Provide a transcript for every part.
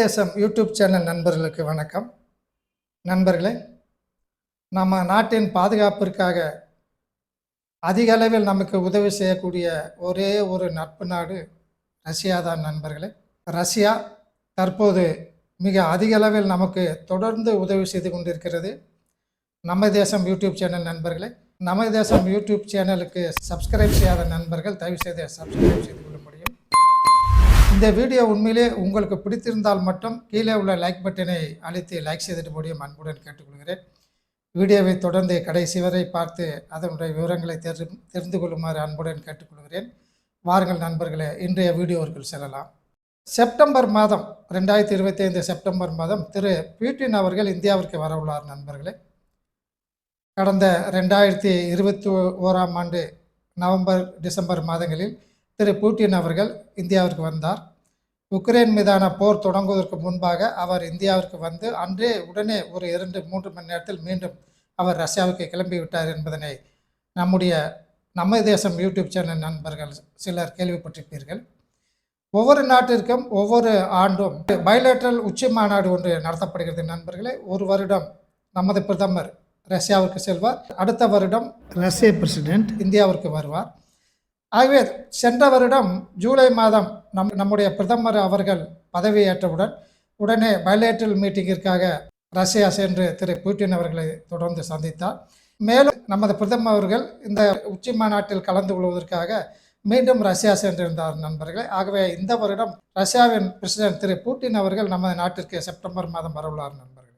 தேசம் YouTube channel நண்பர்களுக்கு வணக்கம். நண்பர்களே நம்ம நாட்டின் பாதுகாப்பிற்காக அதிக அளவில் நமக்கு உதவி செய்யக்கூடிய ஒரே ஒரு நட்பு நாடு ரஷ்யா தான் நண்பர்களே. ரஷ்யா தற்போது மிக அதிக அளவில் நமக்கு தொடர்ந்து உதவி செய்து கொண்டிருக்கிறது. நம்ம தேசம் யூடியூப் சேனல் நண்பர்களே நம்ம தேசம் யூடியூப் சேனலுக்கு சப்ஸ்கிரைப் செய்யாத நண்பர்கள் தயவு செய்து சப்ஸ்கிரைப் செய்து கொள்ள முடியும் இந்த வீடியோ உண்மையிலே உங்களுக்கு பிடித்திருந்தால் மட்டும் கீழே உள்ள லைக் பட்டனை அழுத்தி லைக் செய்துட்டு முடியும். அன்புடன் கேட்டுக்கொள்கிறேன். வீடியோவை தொடர்ந்து கடைசி வரை பார்த்து அதனுடைய விவரங்களை தெரி தெரிந்து கொள்ளுமாறு அன்புடன் கேட்டுக்கொள்கிறேன். வாருங்கள் நண்பர்களே இன்றைய வீடியோவிற்குள் செல்லலாம். செப்டம்பர் மாதம் ரெண்டாயிரத்தி இருபத்தி ஐந்து செப்டம்பர் மாதம் திரு பியூட்டின் அவர்கள் இந்தியாவிற்கு வரவுள்ளார் நண்பர்களே. கடந்த ரெண்டாயிரத்தி இருபத்தி ஓராம் ஆண்டு நவம்பர் டிசம்பர் மாதங்களில் திரு பூட்டின் அவர்கள் இந்தியாவிற்கு வந்தார். உக்ரைன் மீதான போர் தொடங்குவதற்கு முன்பாக அவர் இந்தியாவிற்கு வந்து அன்றே உடனே ஒரு இரண்டு மூன்று மணி நேரத்தில் மீண்டும் அவர் ரஷ்யாவுக்கு கிளம்பி விட்டார் என்பதனை நம்முடைய நம்ம தேசம் யூடியூப் சேனல் நண்பர்கள் சிலர் கேள்விப்பட்டிருப்பீர்கள். ஒவ்வொரு நாட்டிற்கும் ஒவ்வொரு ஆண்டும் பைலேட்ரல் உச்சி மாநாடு ஒன்று நடத்தப்படுகிறது நண்பர்களே. ஒரு வருடம் நமது பிரதமர் ரஷ்யாவுக்கு செல்வார். அடுத்த வருடம் ரஷ்ய பிரசிடென்ட் இந்தியாவிற்கு வருவார். ஆகவே சென்ற வருடம் ஜூலை மாதம் நம் நம்முடைய பிரதமர் அவர்கள் பதவியேற்றவுடன் உடனே பைலேட்ரல் மீட்டிங்கிற்காக ரஷ்யா சென்று திரு புட்டின் அவர்களை தொடர்ந்து சந்தித்தார். மேலும் நமது பிரதமர் அவர்கள் இந்த உச்சி மாநாட்டில் கலந்து கொள்வதற்காக மீண்டும் ரஷ்யா சென்றிருந்தார் நண்பர்களே. ஆகவே இந்த வருடம் ரஷ்யாவின் பிரசிடென்ட் திரு புட்டின் அவர்கள் நமது நாட்டிற்கு செப்டம்பர் மாதம் வரவுள்ளார் நண்பர்கள்.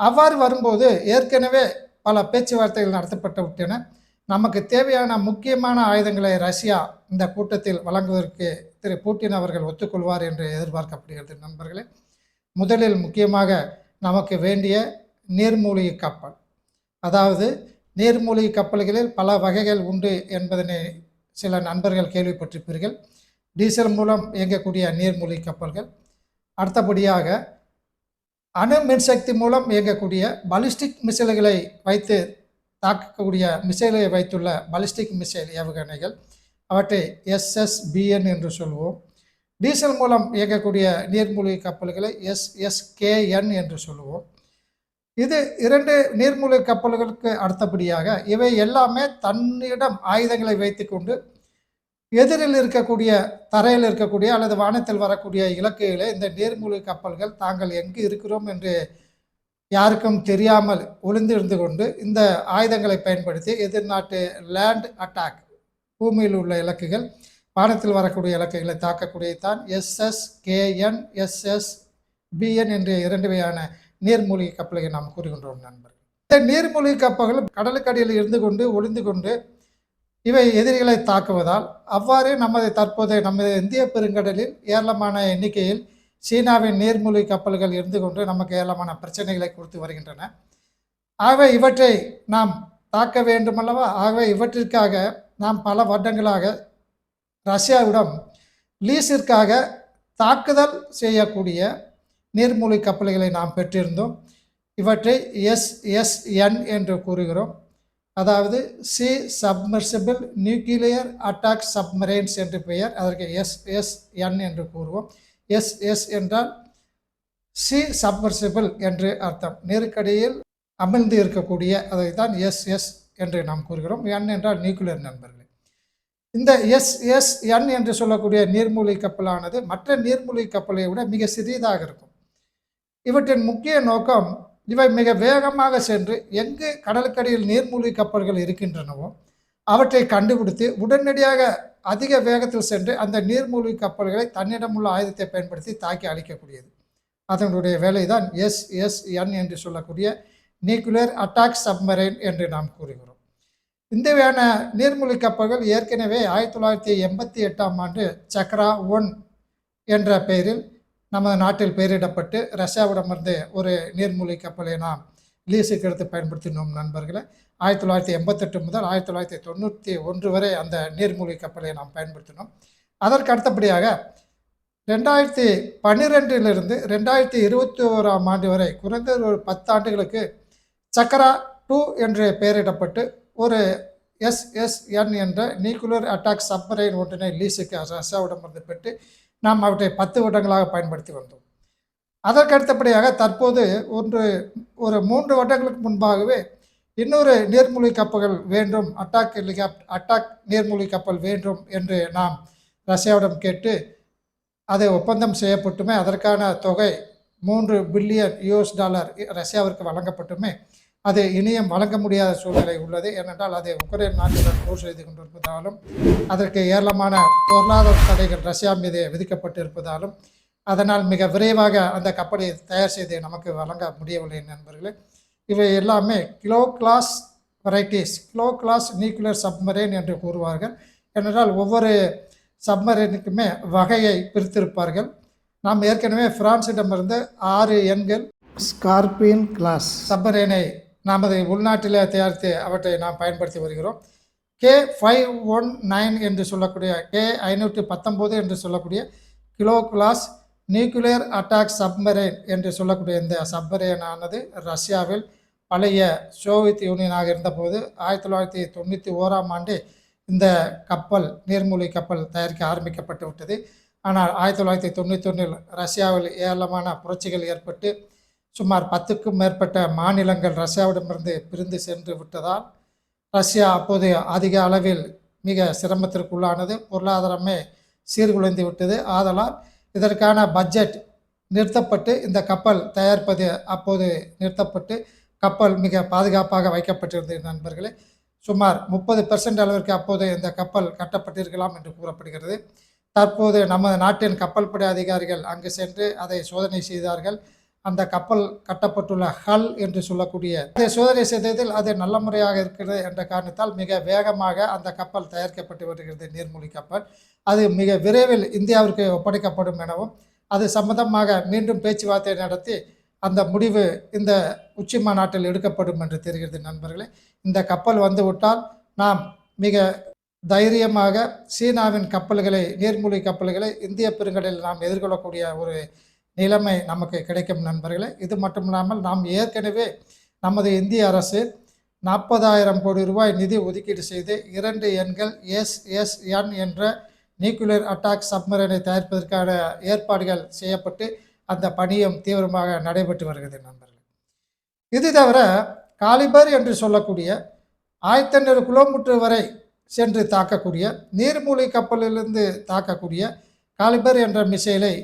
அவ்வாறு வரும்போது ஏற்கனவே பல பேச்சுவார்த்தைகள் நடத்தப்பட்டு விட்டன. நமக்கு தேவையான முக்கியமான ஆயுதங்களை ரஷ்யா இந்த கூட்டத்தில் வழங்குவதற்கு திரு பூட்டின் அவர்கள் ஒத்துக்கொள்வார் என்று எதிர்பார்க்கப்படுகிறது நண்பர்களே. முதலில் முக்கியமாக நமக்கு வேண்டிய நீர்மூழ்கி கப்பல். அதாவது நீர்மூழ்கி கப்பல்களில் பல வகைகள் உண்டு என்பதனை சில நண்பர்கள் கேள்விப்பட்டிருப்பீர்கள். டீசல் மூலம் இயங்கக்கூடிய நீர்மூழ்கி கப்பல்கள். அடுத்தபடியாக அணு மின்சக்தி மூலம் இயங்கக்கூடிய பலிஸ்டிக் மிசைல்களை வைத்து தாக்கக்கூடிய மிசைலை வைத்துள்ள பலிஸ்டிக் மிசைல் ஏவுகணைகள் அவற்றை எஸ்எஸ்பிஎன் என்று சொல்வோம். டீசல் மூலம் இயக்கக்கூடிய நீர்மூழ்கி கப்பல்களை எஸ்எஸ்கேஎன் என்று சொல்லுவோம் இது இரண்டு நீர்மூழ்கி கப்பல்களுக்கு அடுத்தபடியாக இவை எல்லாமே தன்னிடம் ஆயுதங்களை வைத்துக்கொண்டு எதிரில் இருக்கக்கூடிய தரையில் இருக்கக்கூடிய அல்லது வானத்தில் வரக்கூடிய இலக்குகளை இந்த நீர்மூழ்கி கப்பல்கள் தாங்கள் எங்கு இருக்கிறோம் என்று யாருக்கும் தெரியாமல் ஒளிந்திருந்து கொண்டு இந்த ஆயுதங்களை பயன்படுத்தி எதிர்நாட்டு லேண்ட் அட்டாக் பூமியில் உள்ள இலக்குகள் வானத்தில் வரக்கூடிய இலக்குகளை தாக்கக்கூடியதான் எஸ்எஸ்கேஎன் எஸ்எஸ் பிஎன் என்ற இரண்டு வகையான நீர்மூழ்கி கப்பல்களை நாம் கூறுகின்றோம் நண்பர்கள். இந்த நீர்மூழ்கி கப்பல்கள் கடலுக்கடியில் இருந்து கொண்டு ஒளிந்து கொண்டு இவை எதிரிகளை தாக்குவதால் அவ்வாறே நமது தற்போதைய நமது இந்திய பெருங்கடலில் ஏராளமான எண்ணிக்கையில் சீனாவின் நீர்மூழ்கி கப்பல்கள் இருந்து கொண்டு நமக்கு ஏராளமான பிரச்சனைகளை கொடுத்து வருகின்றன. ஆகவே இவற்றை நாம் தாக்க வேண்டுமல்லவா ஆகவே இவற்றிற்காக நாம் பல வருடங்களாக ரஷ்யாவிடம் லீஸிற்காக தாக்குதல் செய்யக்கூடிய நீர்மூழ்கி கப்பல்களை நாம் பெற்றிருந்தோம். இவற்றை எஸ்எஸ்என் என்று கூறுகிறோம். அதாவது sea submersible nuclear attack submarines என்று பெயர். அதற்கு எஸ்எஸ்என் என்று கூறுவோம். எஸ் எஸ் என்றால் சி சப்மர்சிபிள் என்று அர்த்தம். நெருக்கடியில் அமிழ்ந்து இருக்கக்கூடிய அதை தான் எஸ் எஸ் என்று நாம் கூறுகிறோம். என் என்றால் நியூக்ளியர் நண்பர்களே. இந்த எஸ் எஸ் என் என்று சொல்லக்கூடிய நீர்மூழ்கி கப்பலானது மற்ற நீர்மூழ்கி கப்பலை விட மிக சிறியதாக இருக்கும். இவற்றின் முக்கிய நோக்கம் இவை மிக வேகமாக சென்று எங்கு கடலுக்கடியில் நீர்மூழ்கி கப்பல்கள் இருக்கின்றனவோ அவற்றை கண்டுபிடித்து உடனடியாக அதிக வேகத்தில் சென்று அந்த நீர்மூழ்கி கப்பல்களை தன்னிடமுள்ள ஆயுதத்தை பயன்படுத்தி தாக்கி அழிக்கக்கூடியது. அதனுடைய வேலை தான் என் என்று சொல்லக்கூடிய நியூக்ளியர் அட்டாக் சப்மரைன் என்று நாம் கூறுகிறோம். இந்த வகையான நீர்மூழ்கி கப்பல்கள் ஏற்கனவே ஆயிரத்தி தொள்ளாயிரத்தி எண்பத்தி எட்டாம் ஆண்டு சக்ரா ஒன் என்ற பெயரில் நமது நாட்டில் பெயரிடப்பட்டு ரஷ்யாவிடமிருந்து ஒரு நீர்மூழ்கி கப்பலை நாம் லீஸுக்கு எடுத்து பயன்படுத்தினோம் நண்பர்களை. ஆயிரத்தி தொள்ளாயிரத்தி எண்பத்தெட்டு முதல் ஆயிரத்தி தொள்ளாயிரத்தி தொண்ணூற்றி ஒன்று வரை அந்த நீர்மூழ்கி கப்பலை நாம் பயன்படுத்தினோம். அதற்கு அடுத்தபடியாக ரெண்டாயிரத்தி பன்னிரெண்டிலிருந்து ரெண்டாயிரத்தி இருபத்தி ஓராம் ஆண்டு வரை குறைந்த ஒரு பத்து ஆண்டுகளுக்கு சக்கரா டூ என்று பெயரிடப்பட்டு ஒரு எஸ்எஸ்என் என்ற நியூக்ளியர் அட்டாக் சப்மரைன் ஒன்றினை லீஸுக்கு ரஷ்யாவிடமிருந்து பெற்று நாம் அவற்றை பத்து வருடங்களாக பயன்படுத்தி வந்தோம். அதற்கு அடுத்தபடியாக தற்போது ஒன்று ஒரு மூன்று வருடங்களுக்கு முன்பாகவே இன்னொரு நீர்மூழ்கி கப்பல்கள் வேண்டும் அட்டாக் ஹெலிகாப்ட் அட்டாக் நீர்மூழ்கி கப்பல் வேண்டும் என்று நாம் ரஷ்யாவிடம் கேட்டு அது ஒப்பந்தம் செய்யப்பட்டுமே அதற்கான தொகை மூன்று பில்லியன் யூஎஸ் டாலர் ரஷ்யாவிற்கு வழங்கப்பட்டுமே அது இனியும் வழங்க முடியாத சூழ்நிலை உள்ளது. ஏனென்றால் அது உக்ரைன் நாட்டுடன் போர் செய்து கொண்டிருப்பதாலும் அதற்கு ஏராளமான பொருளாதார தடைகள் ரஷ்யா மீது விதிக்கப்பட்டிருப்பதாலும் அதனால் மிக விரைவாக அந்த கப்பலை தயார் செய்து நமக்கு வழங்க முடியவில்லை நண்பர்களே. இவை எல்லாமே Kilo class varieties Kilo class nuclear submarine என்று கூறுவார்கள். ஏனென்றால் ஒவ்வொரு சப்மரைனுக்குமே வகையை பிரித்திருப்பார்கள். நாம் ஏற்கனவே பிரான்சிடமிருந்து ஆறு எண்கள் ஸ்கார்பியன் கிளாஸ். சப்மரைனை நமது உள்நாட்டிலே தயாரித்து அவற்றை நாம் பயன்படுத்தி வருகிறோம். கே ஃபைவ் ஒன் நைன் என்று சொல்லக்கூடிய கே ஐநூற்றி பத்தொம்போது என்று சொல்லக்கூடிய Kilo class nuclear attack submarine என்று சொல்லக்கூடிய இந்த சப்மரைன் ஆனது ரஷ்யாவில் பழைய சோவியத் யூனியனாக இருந்தபோது ஆயிரத்தி தொள்ளாயிரத்தி தொண்ணூற்றி ஓராம் ஆண்டு இந்த கப்பல் நீர்மூழ்கி கப்பல் தயாரிக்க ஆரம்பிக்கப்பட்டு விட்டது. ஆனால் ஆயிரத்தி தொள்ளாயிரத்தி தொண்ணூற்றி ஒன்றில் ரஷ்யாவில் ஏராளமான புரட்சிகள் ஏற்பட்டு சுமார் பத்துக்கும் மேற்பட்ட மாநிலங்கள் ரஷ்யாவிடமிருந்து பிரிந்து சென்று விட்டதால் ரஷ்யா அப்போது அதிக அளவில் மிக சிரமத்திற்குள்ளானது. பொருளாதாரமே சீர்குலைந்து விட்டது. ஆதலால் இதற்கான பட்ஜெட் நிறுத்தப்பட்டு இந்த கப்பல் தயாரிப்பது அப்போது நிறுத்தப்பட்டு கப்பல் மிக பாதுகாப்பாக வைக்கப்பட்டிருந்தது நண்பர்களே. சுமார் முப்பது பெர்சன்ட் அளவிற்கு அப்போது இந்த கப்பல் கட்டப்பட்டிருக்கலாம் என்று கூறப்படுகிறது. தற்போது நமது நாட்டின் கப்பல் படை அதிகாரிகள் அங்கு சென்று அதை சோதனை செய்தார்கள். அந்த கப்பல் கட்டப்பட்டுள்ள ஹல் என்று சொல்லக்கூடிய அதை சோதனை செய்ததில் அது நல்ல முறையாக இருக்கிறது என்ற காரணத்தால் மிக வேகமாக அந்த கப்பல் தயாரிக்கப்பட்டு வருகிறது நீர்மூழ்கி கப்பல். அது மிக விரைவில் இந்தியாவிற்கு ஒப்படைக்கப்படும் எனவும் அது சம்பந்தமாக மீண்டும் பேச்சுவார்த்தை நடத்தி அந்த முடிவு இந்த உச்சி மாநாட்டில் எடுக்கப்படும் என்று தெரிகிறது நண்பர்களே. இந்த கப்பல் வந்துவிட்டால் நாம் மிக தைரியமாக சீனாவின் கப்பல்களை நீர்மூழ்கி கப்பல்களை இந்திய பெருங்கடலில் நாம் எதிர்கொள்ளக்கூடிய ஒரு நிலைமை நமக்கு கிடைக்கும் நண்பர்களே. இது மட்டும் இல்லாமல் நாம் ஏற்கனவே நமது இந்திய அரசு நாற்பதாயிரம் கோடி ரூபாய் நிதி ஒதுக்கீடு செய்து இரண்டு எண்கள் எஸ்எஸ்என் என்ற நியூக்ளியர் அட்டாக் சப்மரீனை தயாரிப்பதற்கான ஏற்பாடுகள் செய்யப்பட்டு அந்த பணியும் தீவிரமாக நடைபெற்று வருகிறது நண்பர்கள். இது தவிர காலிபர் என்று சொல்லக்கூடிய ஆயிரத்தி ஐநூறு கிலோமீட்டர் வரை சென்று தாக்கக்கூடிய நீர்மூழ்கி கப்பலிலிருந்து தாக்கக்கூடிய காலிபர் என்ற மிசைலை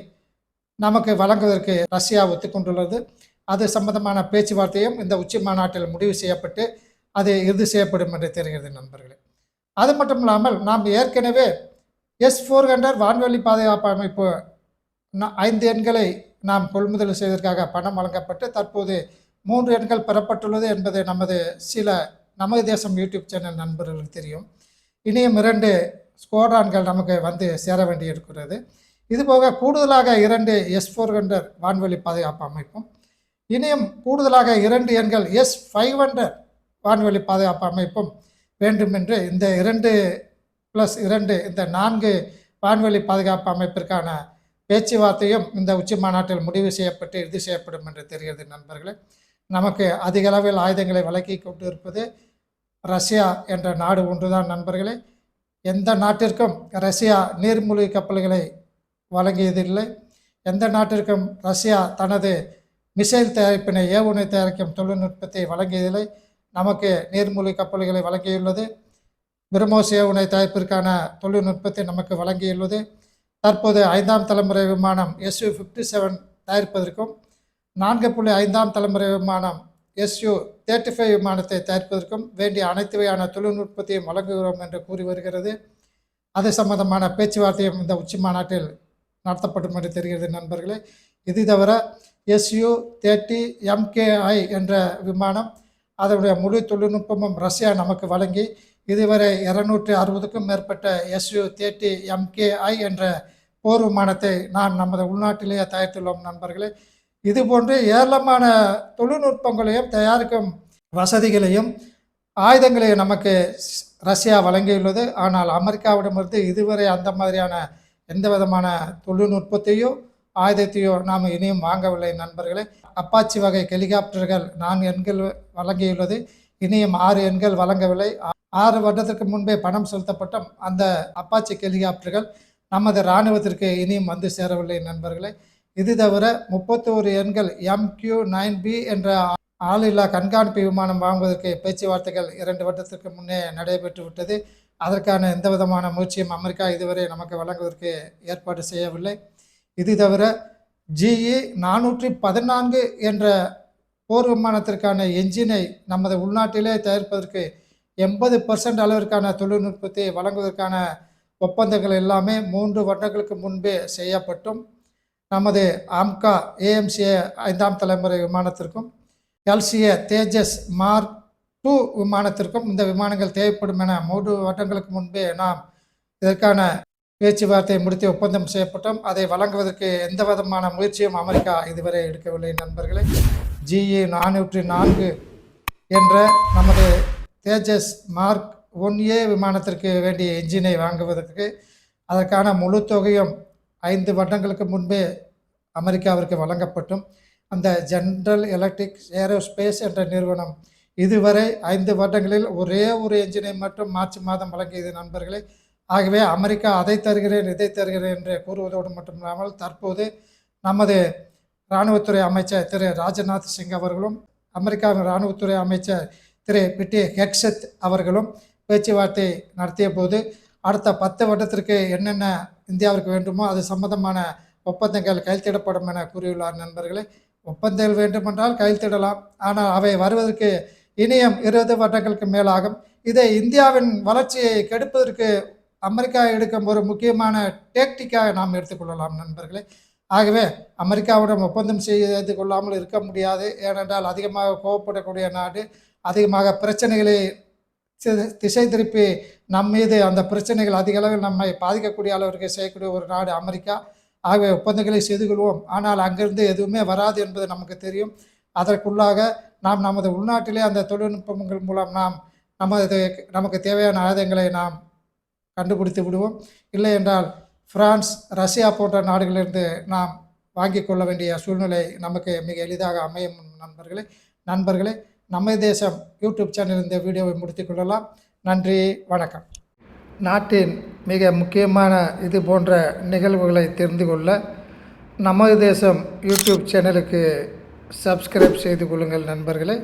நமக்கு வழங்குவதற்கு ரஷ்யா ஒத்துக்கொண்டுள்ளது. அது சம்பந்தமான பேச்சுவார்த்தையும் இந்த உச்சி மாநாட்டில் முடிவு செய்யப்பட்டு அது இறுதி செய்யப்படும் என்று தெரிகிறது நண்பர்களே. அது மட்டும் இல்லாமல் நாம் ஏற்கனவே எஸ் ஃபோர் ஹண்ட்ரட் வான்வெளி பாதுகாப்பு அமைப்பு ந- ஐந்து எண்களை நாம் கொள்முதல் செய்வதற்காக பணம் வழங்கப்பட்டு தற்போது மூன்று எண்கள் பெறப்பட்டுள்ளது என்பது நமது சில நமது தேசம் யூடியூப் சேனல் நண்பர்களுக்கு தெரியும். இனியும் இரண்டு ஸ்கோடான்கள் நமக்கு வந்து சேர வேண்டியிருக்கிறது. இதுபோக கூடுதலாக இரண்டு எஸ் ஃபோர் ஹண்ட்ரட் வான்வெளி பாதுகாப்பு அமைப்பும் இனியும் கூடுதலாக இரண்டு எண்கள் எஸ் ஃபைவ் ஹண்ட்ரட் வான்வெளி பாதுகாப்பு அமைப்பும் வேண்டும் என்று இந்த இரண்டு ப்ளஸ் இரண்டு இந்த நான்கு வான்வெளி பாதுகாப்பு அமைப்பிற்கான பேச்சுவார்த்தையும் இந்த உச்சி மாநாட்டில் முடிவு செய்யப்பட்டு இறுதி செய்யப்படும் என்று தெரிகிறது நண்பர்களே. நமக்கு அதிக அளவில் ஆயுதங்களை வழக்கி கொண்டு இருப்பது ரஷ்யா என்ற நாடு ஒன்றுதான் நண்பர்களே. எந்த நாட்டிற்கும் ரஷ்யா நீர்மூழ்கி கப்பல்களை வழங்கியதில்லை. எந்த நாட்டிற்கும் ரஷ்யா தனது மிசைல் தயாரிப்பினை ஏவுகணை தயாரிக்கும் தொழில்நுட்பத்தை வழங்கியதில்லை. நமக்கு நீர்மூழ்கி கப்பல்களை வழங்கியுள்ளது. பிரம்மோஸ் ஏவுகணை தயாரிப்பிற்கான தொழில்நுட்பத்தை நமக்கு வழங்கியுள்ளது. தற்போது ஐந்தாம் தலைமுறை விமானம் எஸ்யூ ஃபிஃப்டி செவன் தயாரிப்பதற்கும் நான்கு புள்ளி ஐந்தாம் தலைமுறை விமானம் எஸ்யூ தேர்ட்டி ஃபைவ் விமானத்தை தயாரிப்பதற்கும் வேண்டிய அனைத்து வகையான தொழில்நுட்பத்தையும் வழங்குகிறோம் என்று கூறி வருகிறது. அது சம்பந்தமான பேச்சுவார்த்தையும் இந்த உச்சி மாநாட்டில் நடத்தப்படும் என்று தெரிகிறது நண்பர்களே. இது தவிர எஸ்யூ தேர்ட்டி எம்கேஐ என்ற விமானம் அதனுடைய முழு தொழில்நுட்பமும் ரஷ்யா நமக்கு வழங்கி இதுவரை இருநூற்றி அறுபதுக்கும் மேற்பட்ட எஸ்யூ தேர்ட்டி எம்கேஐ என்ற போர் விமானத்தை நாம் நமது உள்நாட்டிலேயே தயாரித்துள்ளோம் நண்பர்களே. இதுபோன்று ஏராளமான தொழில்நுட்பங்களையும் தயாரிக்கும் வசதிகளையும் ஆயுதங்களையும் நமக்கு ரஷ்யா வழங்கியுள்ளது. ஆனால் அமெரிக்காவிடமிருந்து இதுவரை அந்த மாதிரியான எந்த விதமான தொழில்நுட்பத்தையோ ஆயுதத்தையோ நாம் இனியும் வாங்கவில்லை நண்பர்களே. அப்பாச்சி வகை ஹெலிகாப்டர்கள் நான்கு எண்கள் வழங்கியுள்ளது. இனியும் ஆறு எண்கள் வழங்கவில்லை. ஆறு வருடத்திற்கு முன்பே பணம் செலுத்தப்பட்ட அந்த அப்பாச்சி ஹெலிகாப்டர்கள் நமது இராணுவத்திற்கு இனியும் வந்து சேரவில்லை நண்பர்களே. இது தவிர முப்பத்தோரு எண்கள் எம்கியூ நைன் பி என்ற ஆளில்லா கண்காணிப்பு விமானம் வாங்குவதற்கு பேச்சுவார்த்தைகள் இரண்டு வருடத்திற்கு முன்னே நடைபெற்று விட்டது அதற்கான எந்த விதமான முயற்சியும் அமெரிக்கா இதுவரை நமக்கு வழங்குவதற்கு ஏற்பாடு செய்யவில்லை. இது தவிர ஜிஇ நானூற்றி பதினான்கு என்ற போர் விமானத்திற்கான என்ஜினை நமது உள்நாட்டிலே தயாரிப்பதற்கு எண்பது பர்சன்ட் அளவிற்கான தொழில்நுட்பத்தை வழங்குவதற்கான ஒப்பந்தங்கள் எல்லாமே மூன்று வருடங்களுக்கு முன்பே செய்யப்பட்டும். நமது ஆம்கா ஏஎம்சிஏ ஐந்தாம் தலைமுறை விமானத்திற்கும் எல்சிஏ தேஜஸ் மார்க் டூ விமானத்திற்கும் இந்த விமானங்கள் தேவைப்படும் என மூன்று வருடங்களுக்கு முன்பே நாம் இதற்கான பேச்சுவார்த்தை முடித்து ஒப்பந்தம் செய்யப்பட்டோம். அதை வழங்குவதற்கு எந்த விதமான முயற்சியும் அமெரிக்கா இதுவரை எடுக்கவில்லை. நண்பர்களே ஜிஇ நானூற்றி நான்கு என்ற நமது தேஜஸ் மார்க் ஒன் ஏ விமானத்திற்கு வேண்டிய என்ஜினை வாங்குவதற்கு அதற்கான முழு தொகையும் ஐந்து வருடங்களுக்கு முன்பே அமெரிக்காவிற்கு வழங்கப்பட்டும். அந்த ஜென்ரல் எலக்ட்ரிக் ஏரோஸ்பேஸ் என்ற நிறுவனம் இதுவரை ஐந்து வருடங்களில் ஒரே ஒரு எஞ்சினை மட்டும் மார்ச் மாதம் வழங்கியது நண்பர்களே. ஆகவே அமெரிக்கா அதை தருகிறேன் இதை தருகிறேன் என்று கூறுவதோடு மட்டுமில்லாமல் தற்போது நமது இராணுவத்துறை அமைச்சர் திரு. ராஜ்நாத் சிங் அவர்களும் அமெரிக்காவின் இராணுவத்துறை அமைச்சர் திரு. பிட்டி ஹெக்ஸத் அவர்களும் பேச்சுவார்த்தை நடத்திய போது அடுத்த பத்து வருடத்திற்கு என்னென்ன இந்தியாவிற்கு வேண்டுமோ அது சம்பந்தமான ஒப்பந்தங்கள் கையெழுத்திடப்படும் என கூறியுள்ளார் நண்பர்களே. ஒப்பந்தங்கள் வேண்டுமென்றால் கையெழுத்திடலாம். ஆனால் அவை வருவதற்கு இனியும் இருபது வருடங்களுக்கு மேலாகும். இதை இந்தியாவின் வளர்ச்சியை கெடுப்பதற்கு அமெரிக்கா எடுக்கும் ஒரு முக்கியமான டேக்டிக்காக நாம் எடுத்துக்கொள்ளலாம் நண்பர்களே. ஆகவே அமெரிக்காவுடன் ஒப்பந்தம் செய்து கொள்ளாமல் இருக்க முடியாது. ஏனென்றால் அதிகமாக கோவப்படக்கூடிய நாடு அதிகமாக பிரச்சனைகளை திசை திருப்பி நம் மீது அந்த பிரச்சனைகள் அதிக அளவில் நம்மை பாதிக்கக்கூடிய அளவிற்கு செய்யக்கூடிய ஒரு நாடு அமெரிக்கா. ஆகவே ஒப்பந்தங்களை செய்து கொள்வோம். ஆனால் அங்கிருந்து எதுவுமே வராது என்பது நமக்கு தெரியும். அதற்குள்ளாக நாம் நமது உள்நாட்டிலே அந்த தொழில்நுட்பங்கள் மூலம் நாம் நமது நமக்கு தேவையான ஆயுதங்களை நாம் கண்டுபிடித்து விடுவோம். இல்லை என்றால் பிரான்ஸ் ரஷ்யா போன்ற நாடுகளிலிருந்து நாம் வாங்கி கொள்ள வேண்டிய சூழ்நிலை நமக்கு மிக எளிதாக அமையும் நண்பர்களே. நண்பர்களே நம்ம தேசம் யூடியூப் சேனல் இந்த வீடியோவை முடித்துக் கொள்ளலாம். நன்றி வணக்கம். நாட்டின் மிக முக்கியமான இது போன்ற நிகழ்வுகளை தெரிந்து கொள்ள நமது தேசம் யூடியூப் சேனலுக்கு சப்ஸ்கிரைப் செய்து கொள்ளுங்கள் நண்பர்களே.